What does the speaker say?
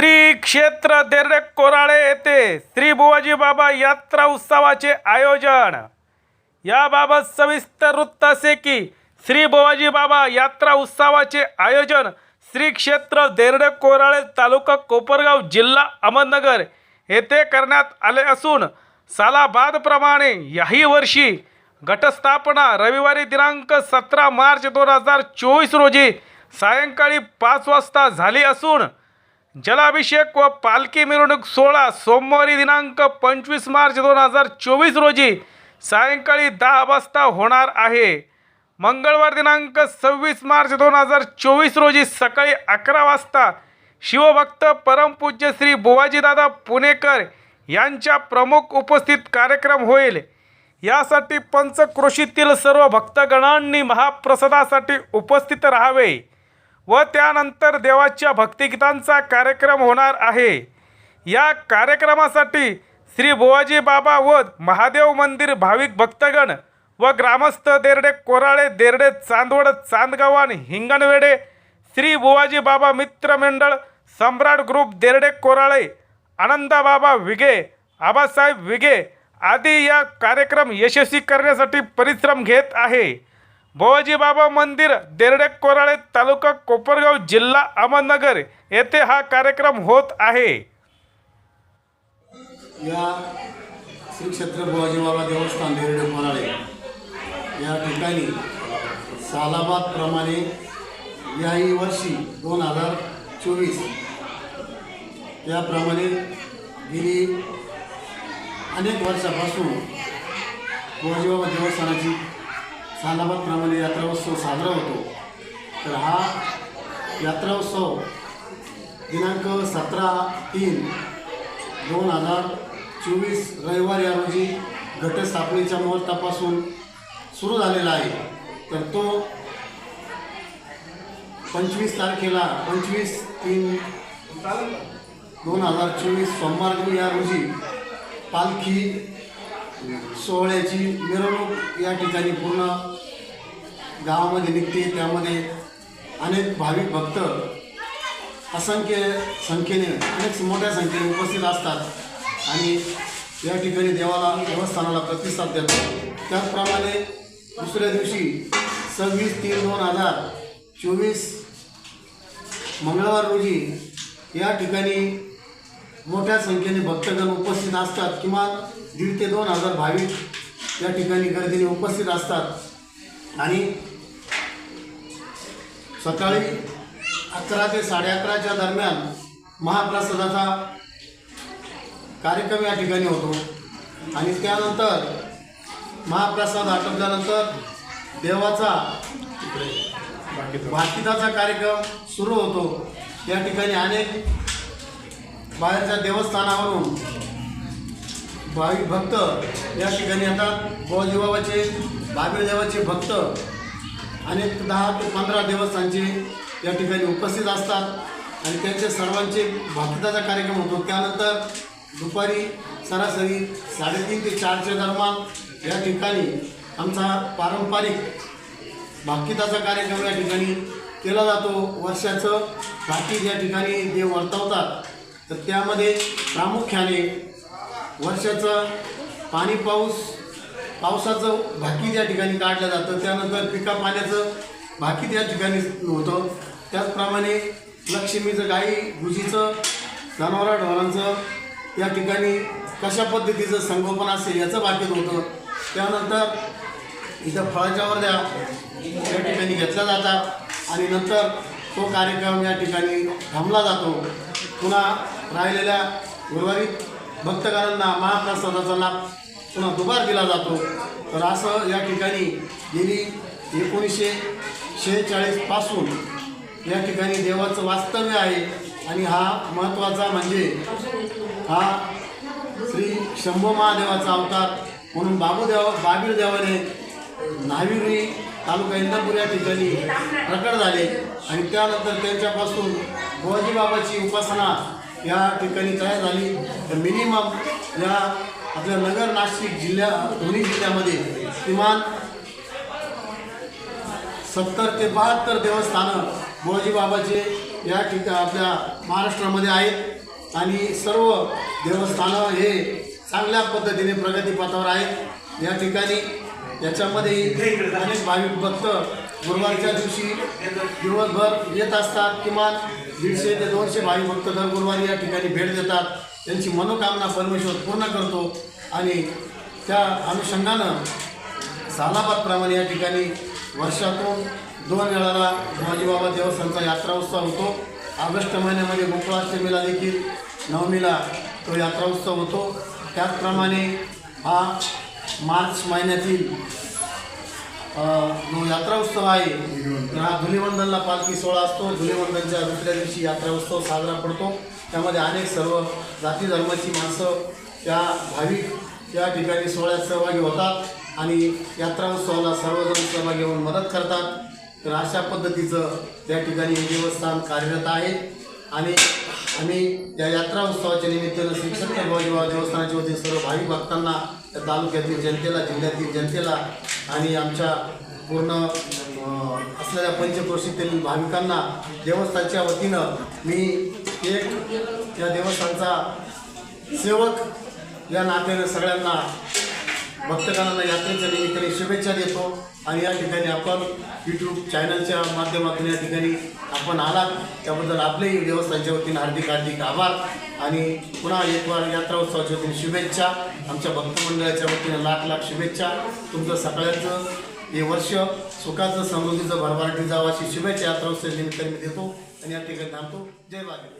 श्री क्षेत्र देर्डे कोराळे येथे श्री बुवाजी बाबा यात्रा उत्सवाचे आयोजन. याबाबत सविस्तर वृत्त असे की श्री बुवाजी बाबा यात्रा उत्सवाचे आयोजन श्री क्षेत्र देर्डे कोराळे तालुका कोपरगाव जिल्हा अहमदनगर येथे करण्यात आले असून सालाबादप्रमाणे याही वर्षी घटस्थापना रविवारी दिनांक सतरा मार्च दोन हजार चोवीस रोजी सायंकाळी पाच वाजता झाली असून जलाभिषेक व पालखी मिरवणूक सोहळा सोमवारी दिनांक पंचवीस मार्च दोन हजार चोवीस रोजी सायंकाळी दहा वाजता होणार आहे. मंगळवार दिनांक सव्वीस मार्च दोन हजार चोवीस रोजी सकाळी अकरा वाजता शिवभक्त परमपूज्य श्री बुवाजीदादा पुणेकर यांच्या प्रमुख उपस्थित कार्यक्रम होईल. यासाठी पंचक्रोशीतील सर्व भक्तगणांनी महाप्रसादासाठी उपस्थित राहावे. व त्यानंतर देवाच्या भक्तिगीतांचा कार्यक्रम होणार आहे. या कार्यक्रमासाठी श्री बुवाजी बाबा व महादेव मंदिर भाविक भक्तगण व ग्रामस्थ देरडे कोराळे देरडे चांदवड चांदगवान हिंगणवेडे श्री बुवाजी बाबा मित्रमंडळ सम्राट ग्रुप देरडे कोराळे आनंदाबाबा विगे आबासाहेब विगे आदी या कार्यक्रम यशस्वी करण्यासाठी परिश्रम घेत आहे. बुवाजी बाबा मंदिर देरडे कोराळे तालुका कोपरगाव जिल्हा अहमदनगर येथे हा कार्यक्रम होत आहे. या श्री क्षेत्र बुवाजी बाबा देवस्थान देरडे कोराळे या ठिकाणी सालाबादप्रमाणे याही वर्षी दोन हजार चोवीस याप्रमाणे गेली अनेक वर्षापासून बुवाजी बाबा प्रमाणे यात्रा उत्सव साजरा होतो. तर हा यात्रोत्सव दिनांक सतरा तीन दोन हजार चोवीस रविवार या रोजी घटस्थापनेच्या मुहूर्तापासून सुरू झालेला आहे. तर तो पंचवीस तारखेला पंचवीस तीन दोन हजार चोवीस सोमवार या रोजी पालखी सोहळ्याची मिरवणूक या ठिकाणी पूर्ण गावामध्ये निघते. त्यामध्ये अनेक भाविक भक्त असंख्य संख्येने अनेक मोठ्या संख्येने उपस्थित असतात आणि या ठिकाणी देवाला देवस्थानाला प्रतिसाद देतात. त्याचप्रमाणे दुसऱ्या दिवशी सव्वीस तीन दोन हजार चोवीस मंगळवार रोजी या ठिकाणी मोठ्या संख्येने भक्तगण उपस्थित असतात. किमान दीड ते दोन हजार भाविक या ठिकाणी गर्दीने उपस्थित असतात. आणि सकाळी अकरा ते साडे अकराच्या दरम्यान महाप्रसादाचा कार्यक्रम या ठिकाणी होतो. आणि त्यानंतर महाप्रसाद आटोपल्यानंतर देवाचा भाकिताचा कार्यक्रम सुरू होतो. या ठिकाणी अनेक बाहेरच्या देवस्थानावरून भाविक भक्त या ठिकाणी येतात. बुवाजी बाबाचे देवाचे भक्त अनेक दहा ते पंधरा देवस्थानचे या ठिकाणी उपस्थित असतात. आणि त्यांचे सर्वांचे भक्ताचा कार्यक्रम होतो. त्यानंतर दुपारी सरासरी साडेतीन ते चारच्या दरम्यान या ठिकाणी आमचा पारंपरिक भाकिताचा कार्यक्रम या ठिकाणी केला जातो. वर्षाचं भाकीत या ठिकाणी जे वर्तवतात. तर त्यामध्ये प्रामुख्याने वर्षाचं पाणी पाऊस पावसाचं भाकी त्या ठिकाणी काढलं जातं. त्यानंतर पिका पाण्याचं भाकी त्या ठिकाणी होतं. त्याचप्रमाणे लक्ष्मीचं गाई गुजीचं जनावरा ढोरांचं या ठिकाणी कशा पद्धतीचं संगोपन असेल याचं भाकीत होतं. त्यानंतर इथं फळाच्या वर्ध्या या ठिकाणी घेतल्या जातात आणि नंतर तो कार्यक्रम या ठिकाणी थांबला जातो. पुन्हा राहिलेल्या उर्वरित भक्तगणांना महाप्रसादाचा लाभ पुन्हा दुबार दिला जातो. तर असं या ठिकाणी गेली एकोणीसशे शेहेचाळीसपासून या ठिकाणी देवाचं वास्तव्य आहे आणि हा महत्त्वाचा म्हणजे हा श्री शंभू महादेवाचा अवतार म्हणून बाबूदेव बाबीर देवाने नाविरी तालुका इंदापूर या ठिकाणी प्रकट झाले आणि त्यानंतर त्यांच्यापासून गोवाजीबाबाची उपासना या ठिकाणी तयार झाली. तर मिनिमम या आपल्या नगर नाशिक जिल्ह्या दोन्ही जिल्ह्यामध्ये किमान सत्तर ते बहात्तर देवस्थानं बुवाजी बाबाचे या ठिका आपल्या महाराष्ट्रामध्ये आहेत. आणि सर्व देवस्थानं हे चांगल्या पद्धतीने प्रगतीपथावर आहेत. या ठिकाणी याच्यामध्ये अनेक भाविक भक्त गुरुवारच्या दिवशी दिवसभर येत असतात. किमान दीडशे ते दोनशे भाई भक्त दर गुरुवारी या ठिकाणी भेट देतात. त्यांची मनोकामना परमेश्वर पूर्ण करतो. आणि त्या अनुषंगानं सालाबादप्रमाणे या ठिकाणी वर्षातून दोन वेळाला बाबा देवस्थानचा यात्रा उत्सव होतो. ऑगस्ट महिन्यामध्ये गोकुळाष्टमीला देखील नवमीला तो यात्रा उत्सव होतो. त्याचप्रमाणे हा मार्च महिन्यातील जो यात्रा उत्सव आहे हा धुलिवंदनला पालखी सोहळा असतो. धुलिवंदनच्या दुसऱ्या दिवशी यात्रा उत्सव साजरा पडतो. त्यामध्ये अनेक सर्व जाती धर्माची माणसं त्या भाविक त्या ठिकाणी सोहळ्यात सहभागी होतात आणि यात्रा उत्सवाला सर्वजण सहभागी होऊन मदत करतात. तर अशा पद्धतीचं त्या ठिकाणी हे देवस्थान कार्यरत आहे. आणि आम्ही या यात्रा उत्सवाच्या निमित्तानं शिक्षण देवस्थानाच्या वतीने सर्व भाविक भक्तांना त्या तालुक्यातील जनतेला जिल्ह्यातील जनतेला आणि आमच्या पूर्ण असलेल्या पंचक्रोशीतील भाविकांना देवस्थानच्या वतीनं मी एक या देवस्थानचा सेवक या नात्याने सगळ्यांना भक्तगणांना यात्रेच्या निमित्ताने शुभेच्छा देतो. आणि या ठिकाणी आपण यूट्यूब चॅनलच्या माध्यमातून या ठिकाणी आपण आलात. त्याबद्दल आपलेही देवस्थानच्या वतीने हार्दिक हार्दिक आभार. आणि पुन्हा एक वार यात्रा उत्सवाच्या वतीने शुभेच्छा. आमच्या भक्तमंडळाच्या वतीनं वतीने लाख लाख शुभेच्छा. तुमचं सगळ्यांचं हे वर्ष सुखाचं समृद्धीचं भरभराटी जावं अशी शुभेच्छा यात्रा उत्सवाच्या निमित्ताने मी देतो. आणि या ठिकाणी थांबतो. जय बागे